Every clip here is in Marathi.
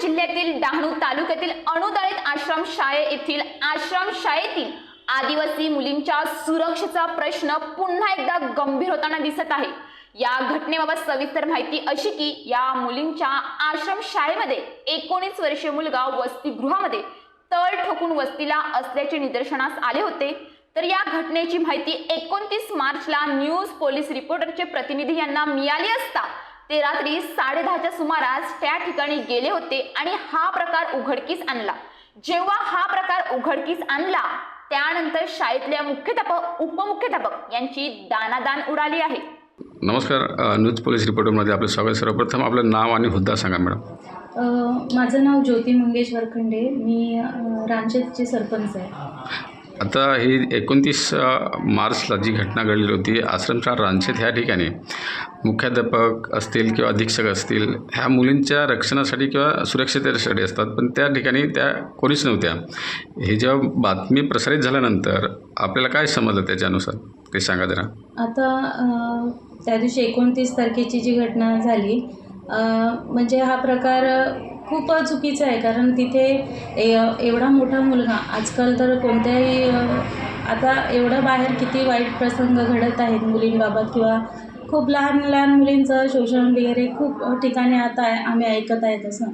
जिल्ह्यातील डहाणू तालुक्यातील अणुदळित आश्रम शाळे येथील आश्रम शाळेतील आदिवासी मुलींच्या सुरक्षेचा प्रश्न पुन्हा एकदा गंभीर होताना दिसत आहे. या घटनेबाबत सविस्तर माहिती अशी की या मुलींच्या आश्रम शाळेमध्ये एकोणीस वर्षीय मुलगा वसतिगृहामध्ये तळ ठोकून वस्तीला असल्याचे निदर्शनास आले होते. तर या घटनेची माहिती एकोणतीस मार्चला न्यूज पोलीस रिपोर्टरचे प्रतिनिधी यांना मिळाली असता ते रात्री साडेदहाच्या सुमारास त्या ठिकाणी गेले होते आणि हा प्रकार उघडकीस आणला. जेव्हा हा प्रकार उघडकीस आणला त्यानंतर शाळेतल्या मुख्याध्यापक उपमुख्याध्यापक यांची दानादान उडाली आहे. नमस्कार न्यूज पोलीस रिपोर्टरमध्ये आपलं स्वागत. सर्वप्रथम आपलं नाव आणि हुद्दा सांगा मॅडम. अ, माझं नाव ज्योती मंगेश वरखंडे मी अ, रामशेतची सरपंच आहे. आता ही एकोणतीस मार्चला जी घटना घडलेली होती आश्रमशाळा रांचेत ह्या ठिकाणी मुख्याध्यापक असतील किंवा अधीक्षक असतील ह्या मुलींच्या रक्षणासाठी किंवा सुरक्षिततेसाठी असतात. पण त्या ठिकाणी त्या कोणीच नव्हत्या. हे जेव्हा बातमी प्रसारित झाल्यानंतर आपल्याला काय समजलं त्याच्यानुसार? ते सांगा जरा. आता त्या दिवशी एकोणतीस तारखेची जी घटना झाली म्हणजे हा प्रकार खूप चुकीचा आहे. कारण तिथे ए- एवढा मोठा मुलगा आजकाल तर कोणत्याही आता एवढं बाहेर किती वाईट प्रसंग घडत आहेत मुलींबाबत किंवा खूप लहान लहान मुलींचं शोषण वगैरे खूप ठिकाणी आता आहे आम्ही ऐकत आहे तसं.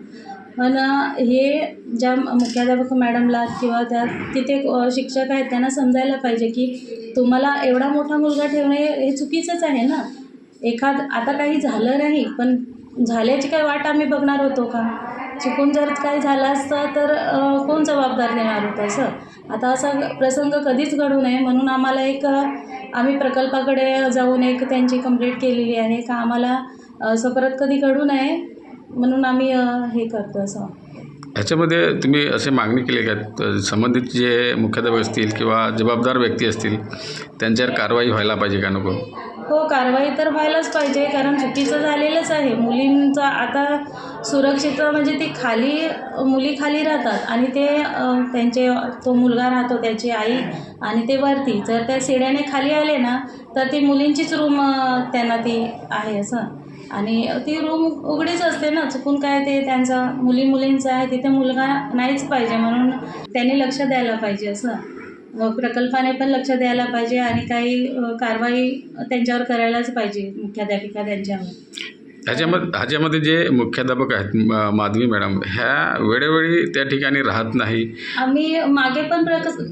पण हे ज्या मुख्याध्यापक मॅडमला किंवा त्या तिथे शिक्षक आहेत त्यांना समजायला पाहिजे की तुम्हाला एवढा मोठा मुलगा ठेवणे हे चुकीचंच आहे ना? एखाद आता काही झालं नाही पण झाल्याची काय वाट आम्ही बघणार होतो का? चुकून जर काही झालं असतं तर कोण जबाबदार देणार होतं असं? आता असा प्रसंग कधीच घडू नये. म्हणून आम्हाला एक आम्ही प्रकल्पाकडे जाऊन एक त्यांची कंप्लेंट केलेली आहे का आम्हाला असं परत कधी घडू नये म्हणून आम्ही हे करतो असं. ह्याच्यामध्ये तुम्ही असे मागणी केली का? संबंधित जे मुख्याध्यापक असतील किंवा जबाबदार व्यक्ती असतील त्यांच्यावर कारवाई व्हायला पाहिजे का नको? हो कारवाई तर व्हायलाच पाहिजे कारण चुकीचं झालेलंच आहे. मुलींचा आता सुरक्षित म्हणजे ती खाली मुली खाली राहतात आणि ते त्यांचे तो मुलगा राहतो त्याची आई आणि ते वरती. जर त्या शिड्याने खाली आले ना तर ती मुलींचीच रूम त्यांना ती आहे असं. आणि ती रूम उघडीच असते ना चुकून काय ते त्यांचा मुली मुलींचं आहे तिथे मुलगा नाहीच पाहिजे म्हणून त्यांनी लक्ष द्यायला पाहिजे असं. प्रकल्पाने पण लक्ष द्यायला पाहिजे आणि काही कारवाई त्यांच्यावर करायलाच पाहिजे मुख्याध्यापिका त्यांच्यावर. ह्याच्यामध्ये ह्याच्यामध्ये जे मुख्याध्यापक आहेत माधवी मॅडम ह्या वेळोवेळी त्या ठिकाणी राहत नाही. आम्ही मागे पण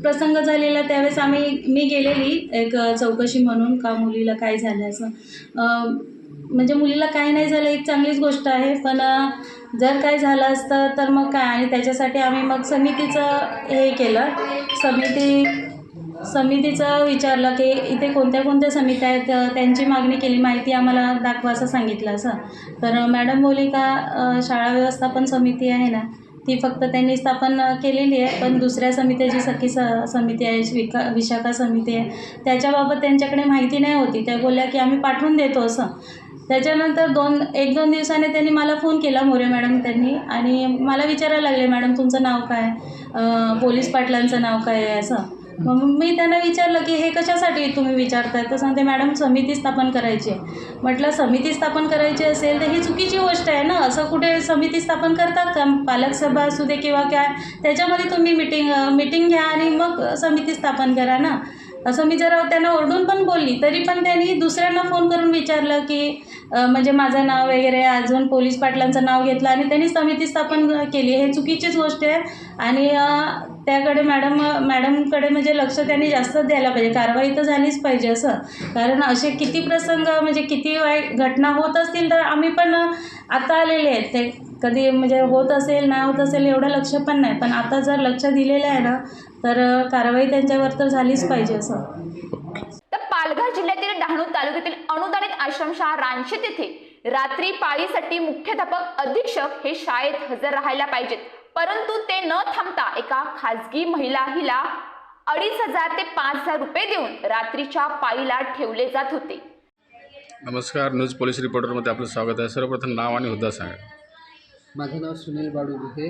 प्रसंग झालेला त्यावेळेस आम्ही मी गेलेली एक चौकशी म्हणून का मुलीला काय झालं असं. म्हणजे मुलीला काय नाही झालं एक चांगलीच गोष्ट आहे पण जर काय झालं असतं तर मग काय? आणि त्याच्यासाठी आम्ही मग समितीचं हे केलं. समिती समितीचं विचारलं की इथे कोणत्या कोणत्या समित्या आहेत? त्यांची मागणी केली. माहिती आम्हाला दाखवा असं सांगितलं असं. तर मॅडम बोली का शाळा व्यवस्थापन समिती आहे ना ती फक्त त्यांनी स्थापन केलेली आहे. पण दुसऱ्या समित्या जी सखी स समिती आहे विका विशाखा समिती आहे. त्याच्याबाबत त्यांच्याकडे माहिती नाही होती. त्या बोलल्या की आम्ही पाठवून देतो असं. त्याच्यानंतर दोन एक दोन दिवसाने त्यांनी मला फोन केला मोरे मॅडम त्यांनी आणि मला विचारायला लागले मॅडम तुमचं नाव काय? पोलीस पाटलांचं नाव काय आहे? असं. मग मी त्यांना विचारलं की हे कशासाठी तुम्ही विचारताय? तर सांगते मॅडम समिती स्थापन करायची आहे. म्हटलं समिती स्थापन करायची असेल तर ही चुकीची गोष्ट आहे ना? असं कुठे समिती स्थापन करतात का? पालक सभा असू दे किंवा काय? त्याच्यामध्ये तुम्ही मिटिंग मिटिंग घ्या आणि मग समिती स्थापन करा ना? असं मी जरा त्यांना ओरडून पण बोलली तरी पण त्यांनी दुसऱ्यांना फोन करून विचारलं की म्हणजे माझं नाव वगैरे अजून पोलीस पाटलांचं नाव घेतलं आणि त्यांनी समिती स्थापन केली. हे चुकीचीच गोष्ट आहे आणि त्याकडे मॅडम मॅडमकडे म्हणजे लक्ष त्यांनी जास्त द्यायला पाहिजे. कारवाई तर झालीच पाहिजे असं. कारण असे किती प्रसंग म्हणजे किती वाईट घटना होत असतील तर आम्ही पण आता आलेले आहेत. ते कधी म्हणजे होत असेल नाही होत असेल एवढं लक्ष पण नाही. पण आता जर लक्ष दिलेलं आहे ना तर कारवाई त्यांच्यावर तर झालीच पाहिजे असं. तर पालघर जिल्ह्यातील डहाणू तालुक्यातील अनुदानित आश्रमशाळा रांशीत येथे रात्री पाळीसाठी मुख्याध्यापक अधीक्षक हे शाळेत हजर राहायला पाहिजेत. परंतु ते न थांबता एका खाजगी महिला हिला अडीच हजार ते पाच हजार रुपये देऊन रात्रीच्या पाळीला ठेवले जात होते. नमस्कार न्यूज पोलीस रिपोर्टरमध्ये आपलं स्वागत आहे. सर्वप्रथम नाव आणि हुद्दा सांगा. माझं नाव सुनील बाडू गुहे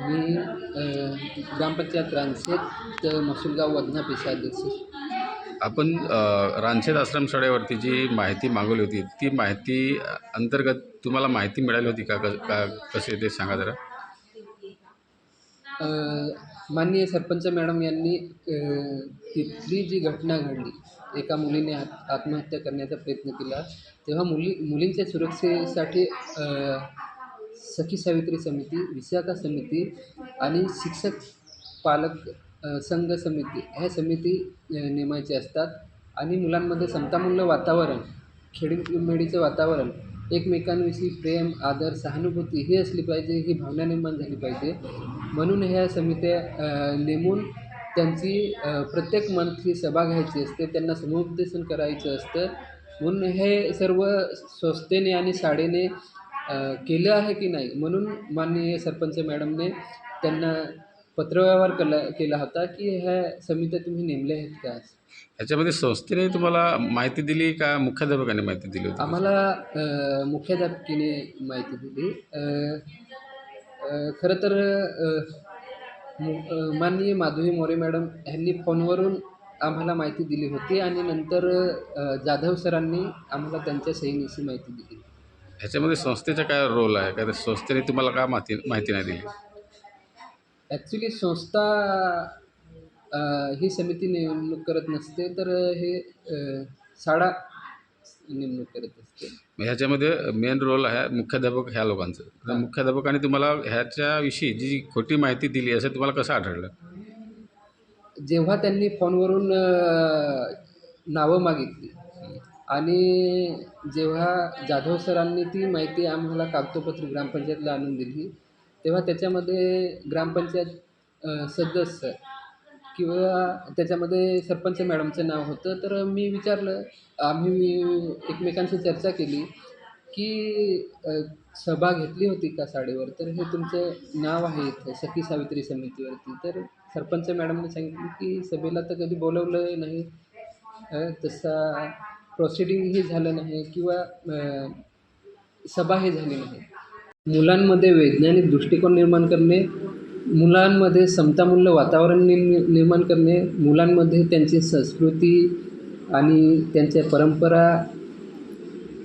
मी ग्रामपंचायत रानशेत त महसूलगाव वदना पेशाध्यक्ष आपण अ, रानशेत आश्रमशाळेवरती जी माहिती मागवली होती ती माहिती अंतर्गत तुम्हाला माहिती मिळाली होती का? क- का कसे ते सांगा जरा. माननीय सरपंच मॅडम यांनी तिथली जी घटना घडली एका मुलीने आत आत्महत्या करण्याचा प्रयत्न केला तेव्हा मुली मुलींच्या सुरक्षेसाठी सखी सावित्री समिती विशाखा समिती आणि शिक्षक पालक संघ समिती ह्या समिती अ, नेमायचे असतात. आणि मुलांमध्ये समतामूल्य वातावरण खेडीमेडीचं वातावरण एकमेकांविषयी प्रेम आदर सहानुभूती ही असली पाहिजे ही भावना निर्माण झाली पाहिजे. म्हणून ह्या समित्या नेमून त्यांची प्रत्येक मंथली सभा घ्यायची असते त्यांना समुपदेशन करायचं असतं. म्हणून हे सर्व स्वस्तेने आणि शाळेने केलं आहे की नाही? म्हणून माननीय सरपंच मॅडमने त्यांना पत्रव्यवहार केला केला होता की ह्या समित्या तुम्ही नेमल्या आहेत का? ह्याच्यामध्ये संस्थेने तुम्हाला माहिती दिली का मुख्याध्यापकाने माहिती दिली होती? आम्हाला अ, मुख्याध्यापकीने माहिती दिली. अ, अ, खरं तर अ, मु- अ, माननीय माधवी मोरे मॅडम ह्यांनी फोनवरून आम्हाला माहिती दिली होती आणि नंतर अ, जाधव सरांनी आम्हाला त्यांच्या सहीनिशी माहिती दिली. ह्याच्यामध्ये संस्थेचा काय रोल आहे? का त्या संस्थेने तुम्हाला का माहिती माहिती नाही दिली? ॲक्च्युली संस्था अ, ही समिती नेमणूक करत नसते तर हे अ, शाळा नेमणूक करत असते. मग ह्याच्यामध्ये मेन रोल आहे मुख्याध्यापक ह्या लोकांचं. तर मुख्याध्यापकाने तुम्हाला ह्याच्याविषयी जी खोटी माहिती दिली असं तुम्हाला कसं आढळलं? जेव्हा त्यांनी फोनवरून अ, नावं मागितली आणि जेव्हा जाधव सरांनी ती माहिती आम्हाला कागदोपत्री ग्रामपंचायतला आणून दिली तेव्हा त्याच्यामध्ये ग्रामपंचायत सदस्य किंवा त्याच्यामध्ये सरपंच मॅडमचं नाव होतं. तर मी विचारलं आम्ही एकमेकांशी चर्चा केली की सभा घेतली होती का साडीवर? तर हे तुमचं नाव आहे इथं सखी सावित्री समितीवरती. तर सरपंच मॅडमने सांगितलं की सभेला तर कधी बोलवलं नाही. तसा प्रोसिडिंगही झालं नाही किंवा सभा हे झाली नाही. मुलांमध्ये वैज्ञानिक दृष्टिकोन निर्माण करणे मुलांमध्ये समतामूल्य वातावरण निर् निर्माण करणे मुलांमध्ये त्यांची संस्कृती आणि त्यांच्या परंपरा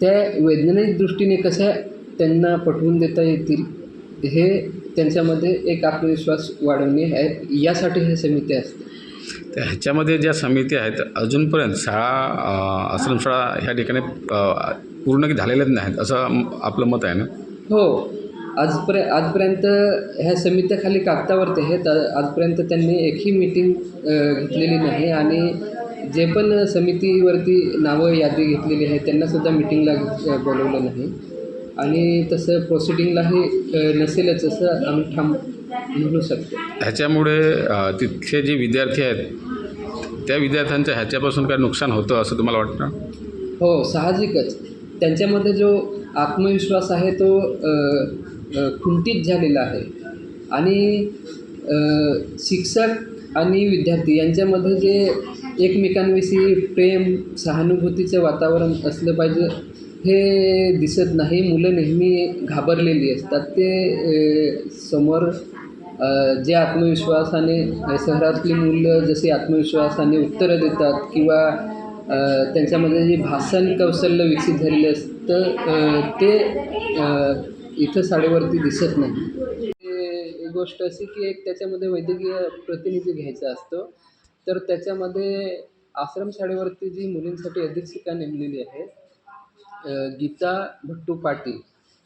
त्या वैज्ञानिक दृष्टीने कशा त्यांना पटवून देता येतील हे त्यांच्यामध्ये एक आत्मविश्वास वाढवणे आहे यासाठी हे समिती असते. तर ह्याच्यामध्ये ज्या समिती आहेत अजूनपर्यंत शाळा आश्रमशाळा ह्या ठिकाणी पूर्ण झालेल्याच नाहीत असं आपलं मत आहे ना? हो. आजपर्य आजपर्यंत ह्या समित्याखाली कागदावरती आहेत. आजपर्यंत त्यांनी एकही मीटिंग घेतलेली नाही आणि जे पण समितीवरती नावं यादी घेतलेली आहे त्यांनासुद्धा मिटिंगला बोलवलं नाही. आणि तसं प्रोसिडिंगलाही नसेलच असं आम्ही ठाम म्हणू शकतो. ह्याच्यामुळे तिथले जे विद्यार्थी आहेत त्या विद्यार्थ्यांचं ह्याच्यापासून काय नुकसान होतं असं तुम्हाला वाटतं? हो साहजिकच. त्यांच्यामध्ये जो आत्मविश्वास आहे तो खुंटीत झालेला आहे. आणि शिक्षक आणि विद्यार्थी यांच्यामध्ये जे एकमेकांविषयी प्रेम सहानुभूतीचं वातावरण असलं पाहिजे हे दिसत नाही. मुलं नेहमी घाबरलेली असतात. ते समोर जे आत्मविश्वासाने शहरातली मुलं जशी आत्मविश्वासाने उत्तरं देतात किंवा त्यांच्यामध्ये जे भाषण कौशल्य विकसित झालेलं असतं ते इथं शाळेवरती दिसत नाही. ते एक गोष्ट अशी की एक त्याच्यामध्ये वैद्यकीय प्रतिनिधी घ्यायचा असतो. तर त्याच्यामध्ये आश्रमशाळेवरती जी मुलींसाठी अधीक्षिका नेमलेली आहे गीता भट्टू पाटील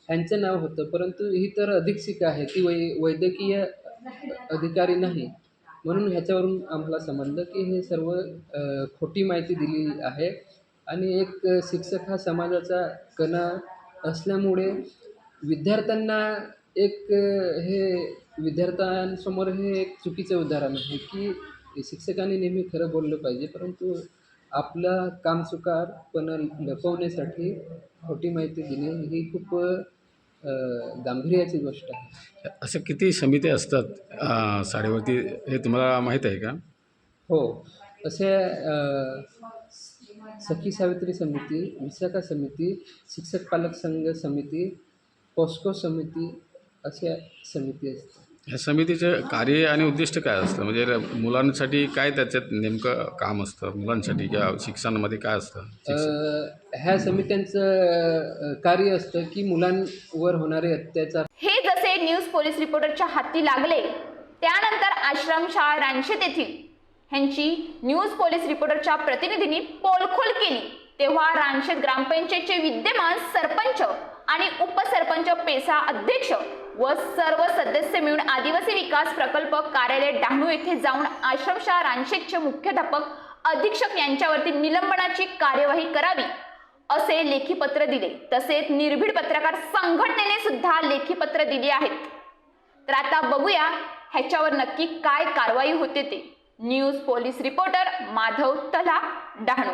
ह्यांचं नाव होतं. परंतु ही तर अधीक्षिका आहे. ती वै वैद्यकीय अधिकारी नाही. म्हणून ह्याच्यावरून आम्हाला समजलं की हे सर्व खोटी माहिती दिली आहे. आणि एक शिक्षक हा समाजाचा कणा असल्यामुळे विद्यार्थ्यांना एक हे विद्यार्थ्यांसमोर हे एक चुकीचं उदाहरण आहे की शिक्षकांनी नेहमी खरं बोललं पाहिजे. परंतु आपला कामचुकारपणा लपवण्यासाठी खोटी माहिती देणे ही खूप गांभीर्याची गोष्ट आहे. असं किती समिती असतात अ, शाळेवरती हे तुम्हाला माहीत आहे का? हो. असे सखी सावित्री समिती विशाखा समिती शिक्षक पालक संघ समिती पॉस्को समिती अशा समिती असतात. या समितीचं कार्य आणि उद्दिष्ट काय असतं? म्हणजे मुलांसाठी काय त्याच्यात नेमकं काम असतं? मुलांसाठी किंवा शिक्षणामध्ये काय असतं? ह्या समित्यांचं कार्य असतं की मुलांवर होणारे अत्याचार हे जसे न्यूज पोलीस रिपोर्टरच्या हाती लागले त्यानंतर आश्रमशाळा रानशेत येथील ह्यांची न्यूज पोलीस रिपोर्टरच्या प्रतिनिधींनी पोलखोल केली. तेव्हा रानशेत ग्रामपंचायतचे विद्यमान सरपंच आणि उपसरपंच पेसा अध्यक्ष व सर्व सदस्य मिळून आदिवासी विकास प्रकल्प कार्यालय डहाणू येथे जाऊन आश्रमशाह रानशेकचे मुख्याध्यापक अधीक्षक यांच्यावरती निलंबनाची कार्यवाही करावी असे लेखी पत्र दिले. तसेच निर्भीड पत्रकार संघटनेने सुद्धा लेखी पत्र दिली आहेत. तर आता बघूया ह्याच्यावर नक्की काय कारवाई होते ते. न्यूज पोलीस रिपोर्टर माधव तला डहाणू.